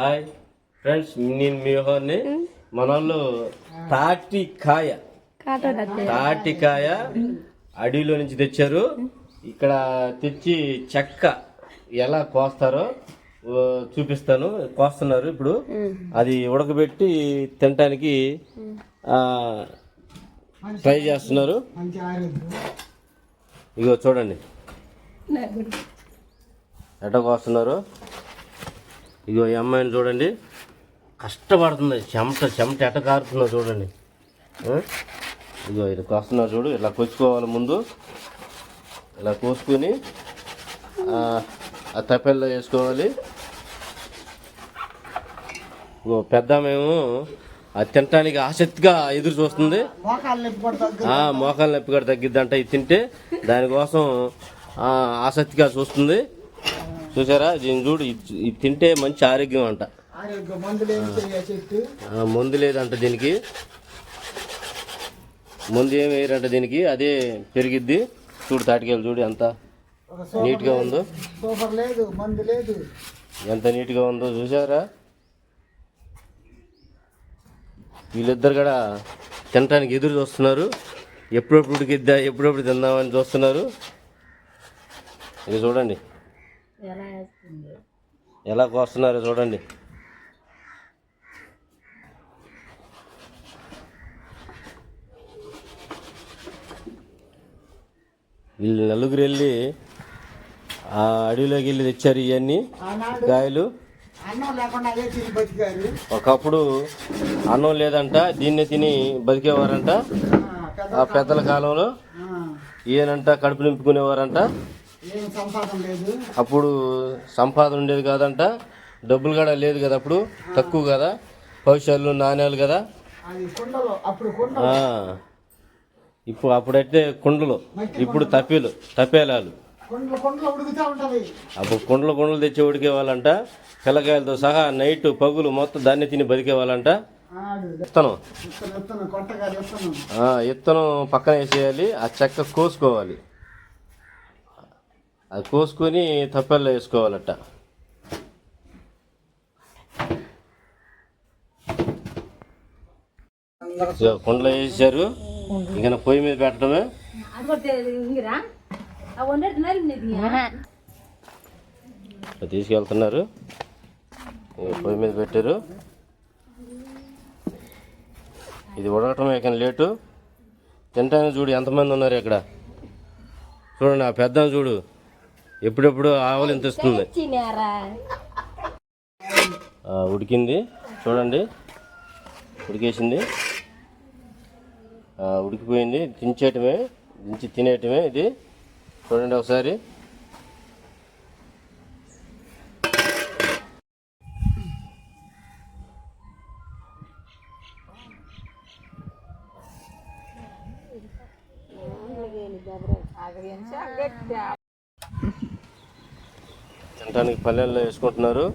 Hi friends నేను మీ యోహాన్ని మన వాళ్ళు తాటికాయ తాటికాయ అడవిలో నుంచి తెచ్చారు. ఇక్కడ తెచ్చి చెక్క ఎలా కోస్తారో చూపిస్తాను. కోస్తున్నారు ఇప్పుడు. అది ఉడకబెట్టి తినటానికి ట్రై చేస్తున్నారు. ఇగో చూడండి. ఎట్ట కోస్తున్నారు? ఇగో ఈ అమ్మాయిని చూడండి. కష్టపడుతుంది. చెమట చెమట ఎట్ట కారుతుందో చూడండి? ఇగో ఇది కోస్తున్నారు చూడు. ఇలా కొచ్చుకోవాలి ముందు. ఇలా కోసుకొని ఆ, తప్పెల్లో వేసుకోవాలి. ఇగో పెద్దామేమో అది తినటానికి ఆసక్తిగా ఎదురు చూస్తుంది. ఆ, మోకాలు నొప్పి కూడా తగ్గిద్దంట. ఇది తింటే దానికోసం ఆసక్తిగా చూస్తుంది. చూసారా? దీన్ని చూడు ఇది- తింటే మంచి ఆరోగ్యం అంట. మందు లేదంట దీనికి. ముందు ఏం వేయరంట దీనికి. అదే పెరిగిద్ది. చూడు తాటికాయలు చూడు ఎంత నీట్గా ఉందో. సూపర్ లేదు మందు లేదు. ఎంత నీట్గా ఉందో చూసారా? వీళ్ళిద్దరు కూడా తినటానికి ఎదురు చూస్తున్నారు. ఎప్పుడెప్పుడు ఉడికిద్దా ఎప్పుడెప్పుడు తిందామని చూస్తున్నారు. ఇది చూడండి. ఎలా కోస్తున్నారో చూడండి. వీళ్ళు నలుగురు వెళ్ళి ఆ అడవిలోకి వెళ్ళి తెచ్చారు ఇవన్నీ కాయలు ఒకప్పుడు అన్నం లేదంట దీన్నే తిని బతికేవారంట. ఆ, పెద్ద ఆ పెద్దల కాలంలో. ఈయనంట కడుపు నింపుకునేవారంట. అప్పుడు సంపాదన ఉండేది కాదంట డబ్బులు కూడా లేదు కదా అప్పుడు తక్కువ కదా పైసలు నాణ్యాలు కదా. ఇప్పుడు అప్పుడైతే కుండలు ఇప్పుడు తప్పేలు తప్పేలాలు అప్పుడు కుండలు కుండలు తెచ్చి ఉడికేవాళ్ళంట పిల్లకాయలతో సహా నైట్ పగులు మొత్తం దాన్ని తిని బతికేవాళ్ళంట ఆడు విత్తనం ఇత్తనం ఇత్తనం పక్కన వేసేయాలి ఆ చెక్క కోసుకోవాలి. అది కోసుకొని తప్పెల్లో వేసుకోవాలట. కుండలో వేసారు ఇంకా పొయ్యి మీద పెట్టడమే. తీసుకెళ్తున్నారు. పొయ్యి మీద పెట్టారు. ఇది ఉడకటం ఇక లేటు. తింటాను చూడు ఎంతమంది ఉన్నారు ఇక్కడ. చూడండి ఆ పెద్ద చూడు. ఎప్పుడెప్పుడు ఆవులు ఇంత ఇస్తుంది? ఆ, ఉడికింది. చూడండి. ఉడికేసింది. ఆ, ఉడికిపోయింది. దించేయటమే దించి తినేయటమే ఇది. చూడండి ఒకసారి. తినడానికి పల్లెల్లో వేసుకుంటున్నారు.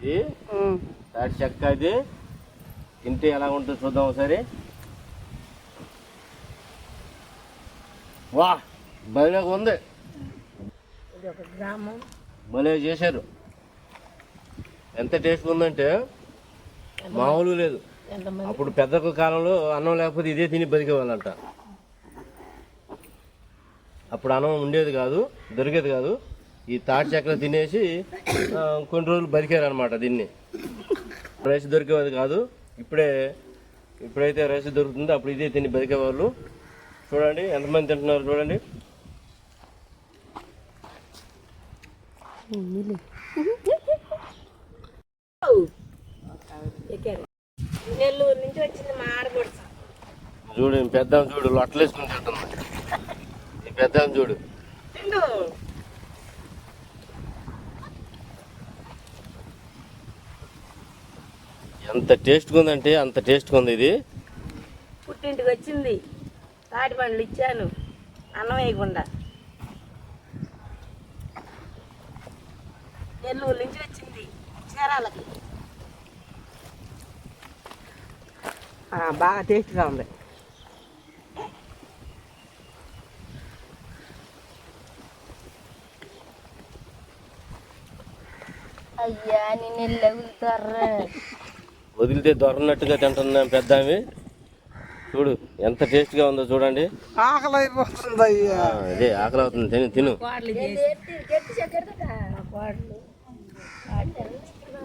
ఇది తాటి చెక్క ఇది. తింటే ఎలా ఉంటుంది చూద్దాం ఒకసారి. వా భలే ఉంది. భలే చేశారు. ఎంత టేస్ట్ ఉందంటే మామూలు లేదు. అప్పుడు పెద్ద కాలంలో అన్నం లేకపోతే ఇదే తిని బతికేవాళ్ళంట. అప్పుడు అన్నం ఉండేది కాదు దొరికేది కాదు. ఈ తాటి చెక్కలు తినేసి కొన్ని రోజులు బతికారనమాట దీన్ని. రైస్ దొరికేది కాదు. ఇప్పుడే ఇప్పుడైతే రైస్ దొరుకుతుందో అప్పుడు ఇదే తిని బతికేవాళ్ళు. చూడండి ఎంతమంది తింటున్నారు చూడండి. నెల్లూరు నుంచి వచ్చింది మా ఆడపడుచు చూడు పెద్ద చూడు లొట్టలేసుకుని తింటుంది ఈ పెద్ద చూడు. తిండు. ఎంత టేస్ట్గా ఉందంటే అంత టేస్ట్గా ఉంది ఇది. పుట్టింటికి వచ్చింది. తాటి పండ్లు ఇచ్చాను. అన్నం వేయకుండా. నెల్లూరు నుంచి వచ్చింది. చీరాలకి బాగా టేస్ట్గా ఉంది. అయ్యా నిన్ను వదిలితే దొరన్నట్టుగా తింటున్నాం పెద్ద చూడు ఎంత టేస్ట్గా ఉందో చూడండి. ఆకలి అయిపోతుంది అయ్యా అదే ఆకలి అవుతుంది తిను. తిను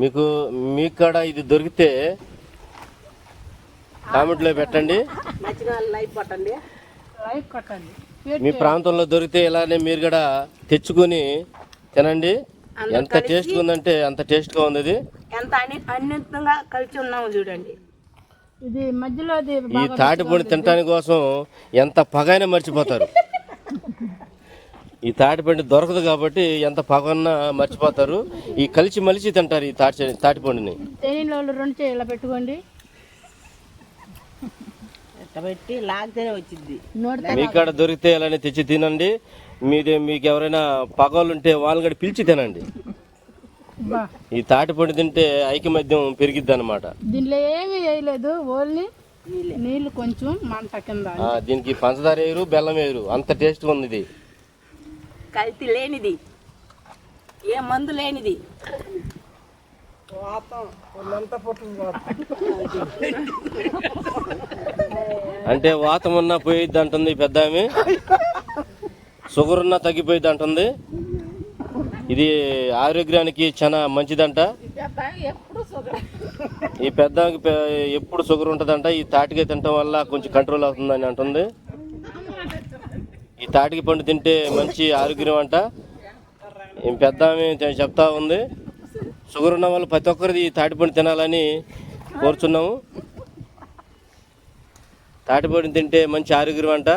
మీకు మీ కాడ ఇది దొరికితే కామెంట్లో పెట్టండి. మీ ప్రాంతంలో దొరికితే ఇలానే మీరు కూడా తెచ్చుకొని తినండి. ఎంత టేస్ట్గా ఉందంటే అంత టేస్ట్గా ఉంది ఇది. ఎంత అన్ని అన్నితంగా కలిసి ఉన్నాము చూడండి. ఇది మధ్యలో అది ఈ తాటిపండు తినటానికి కోసం ఎంత పగైనా మర్చిపోతారు. ఈ తాటిపండు దొరకదు కాబట్టి ఎంత పగన్నా మర్చిపోతారు. ఈ కలిసి మలిసి తింటారు ఈ తాటి తాటిపండుని తేనీలో రెండు పెట్టుకోండి. పెట్టి లాగితేనే వచ్చింది నోటి మీ కాడ దొరికితే ఇలానే తెచ్చి తినండి. మీది మీకు ఎవరైనా పగలు ఉంటే వాళ్ళని కూడా పిలిచి తినండి. ఈ తాటిపండు తింటే ఐకమత్యం పెరిగిద్ది అనమాట దీనిలో ఏమీ వేయలేదు. ఓన్లీ నీళ్ళు కొంచెం మంట కింద. దీనికి పంచదార వేయరు బెల్లం వేయరు. అంత టేస్ట్గా ఉంది ఇది. కల్తీ లేనిది. ఏ మందు లేనిది. అంటే వాతం ఉన్నా పోయిద్ది అంటుంది పెద్ద ఆమె. షుగర్ ఉన్నా తగ్గిపోయిద్ది అంటుంది. ఇది ఆరోగ్యానికి చాలా మంచిదంట. ఈ పెద్ద ఎప్పుడు షుగర్ ఉంటుందంట. ఈ తాటికాయ తినటం వల్ల కొంచెం కంట్రోల్ అవుతుందని అంటుంది. తాటికి పండు తింటే మంచి ఆరోగ్యం అంట. ఈ పెద్ద చెప్తా ఉంది. షుగర్ ఉన్న వాళ్ళు ప్రతి ఒక్కరిది తాటిపండు తినాలని కోరుచున్నాము. తాటిపండు తింటే మంచి ఆరోగ్యం అంట.